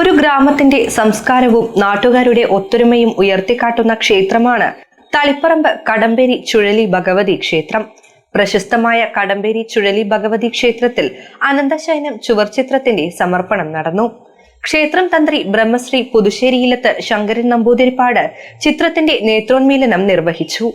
ഒരു ഗ്രാമത്തിന്റെ സംസ്കാരവും നാട്ടുകാരുടെ ഒത്തൊരുമയും ഉയർത്തിക്കാട്ടുന്ന ക്ഷേത്രമാണ് തളിപ്പറമ്പ് കടമ്പേരി ചുഴലി ഭഗവതി ക്ഷേത്രം. പ്രശസ്തമായ കടമ്പേരി ചുഴലി ഭഗവതി ക്ഷേത്രത്തിൽ അനന്തശയനം ചുവർചിത്രത്തിന്റെ സമർപ്പണം നടന്നു. ക്ഷേത്രം തന്ത്രി ബ്രഹ്മശ്രീ പുതുശ്ശേരിയിലത്ത് ശങ്കരൻ നമ്പൂതിരിപ്പാട് ചിത്രത്തിന്റെ നേത്രോന്മീലനം നിർവഹിച്ചു.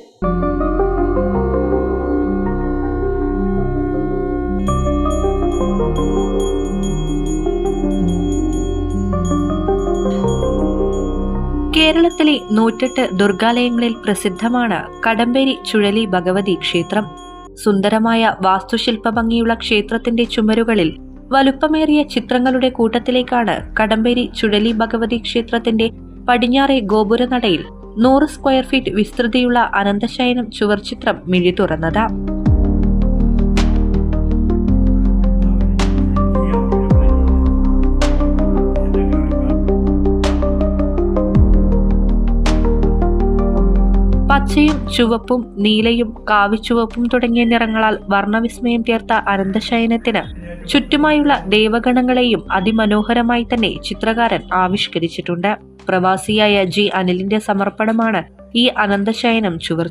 കേരളത്തിലെ നൂറ്റെട്ട് ദുർഗാലയങ്ങളിൽ പ്രസിദ്ധമാണ് കടമ്പേരി ചുഴലി ഭഗവതി ക്ഷേത്രം. സുന്ദരമായ വാസ്തുശില്പ ഭംഗിയുള്ള ക്ഷേത്രത്തിന്റെ ചുമരുകളിൽ വലുപ്പമേറിയ ചിത്രങ്ങളുടെ കൂട്ടത്തിലേക്കാണ് കടമ്പേരി ചുഴലി ഭഗവതി ക്ഷേത്രത്തിന്റെ പടിഞ്ഞാറെ ഗോപുരനടയിൽ നൂറ് സ്ക്വയർ ഫീറ്റ് വിസ്തൃതിയുള്ള അനന്തശയനം ചുവർച്ചിത്രം മിഴി തുറന്നത് പച്ചയും ചുവപ്പും നീലയും കാവിച്ചുവപ്പും തുടങ്ങിയ നിറങ്ങളാൽ വർണവിസ്മയം തീർത്ത അനന്തശയനത്തിന് ചുറ്റുമായുള്ള ദേവഗണങ്ങളെയും അതിമനോഹരമായി തന്നെ ചിത്രകാരൻ ആവിഷ്കരിച്ചിട്ടുണ്ട്. പ്രവാസിയായ ജി അനിലിന്റെ സമർപ്പണമാണ് ഈ അനന്തശയനം ചുവർ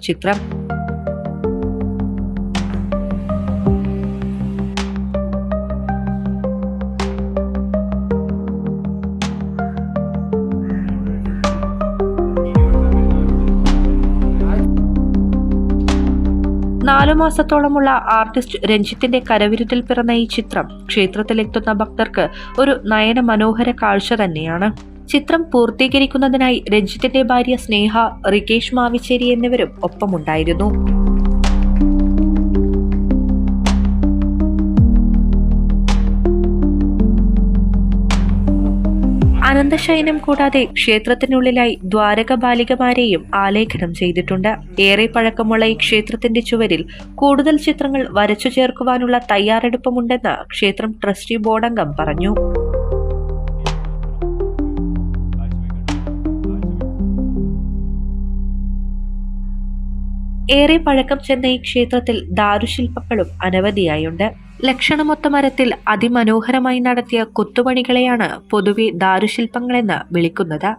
നാലു മാസത്തോളമുള്ള ആർട്ടിസ്റ്റ് രഞ്ജിത്തിന്റെ കരവിരുതിൽ പിറന്ന ഈ ചിത്രം ക്ഷേത്രത്തിലെത്തുന്ന ഭക്തർക്ക് ഒരു നയന മനോഹര കാഴ്ച തന്നെയാണ്. ചിത്രം പൂർത്തീകരിക്കുന്നതിനായി രഞ്ജിത്തിന്റെ ഭാര്യ സ്നേഹ റികേഷ് മാവിച്ചേരി എന്നിവരും ഒപ്പമുണ്ടായിരുന്നു. അനന്തശയനം കൂടാതെ ക്ഷേത്രത്തിനുള്ളിലായി ദ്വാരക ബാലികമാരെയും ആലേഖനം ചെയ്തിട്ടുണ്ട്. ഏറെ പഴക്കമുള്ള ഈ ക്ഷേത്രത്തിന്റെ ചുവരിൽ കൂടുതൽ ചിത്രങ്ങൾ വരച്ചു ചേർക്കുവാനുള്ള തയ്യാറെടുപ്പുമുണ്ടെന്ന് ക്ഷേത്രം ട്രസ്റ്റി ബോർഡംഗം പറഞ്ഞു. ഏറെ പഴക്കം ചെന്ന ഈ ക്ഷേത്രത്തിൽ ദാരുശില്പങ്ങളും അനവധിയായുണ്ട്. ലക്ഷണമൊത്ത മരത്തിൽ അതിമനോഹരമായി നടത്തിയ കൊത്തുപണികളെയാണ് പൊതുവെ ദാരുശില്പങ്ങളെന്ന് വിളിക്കുന്നത്.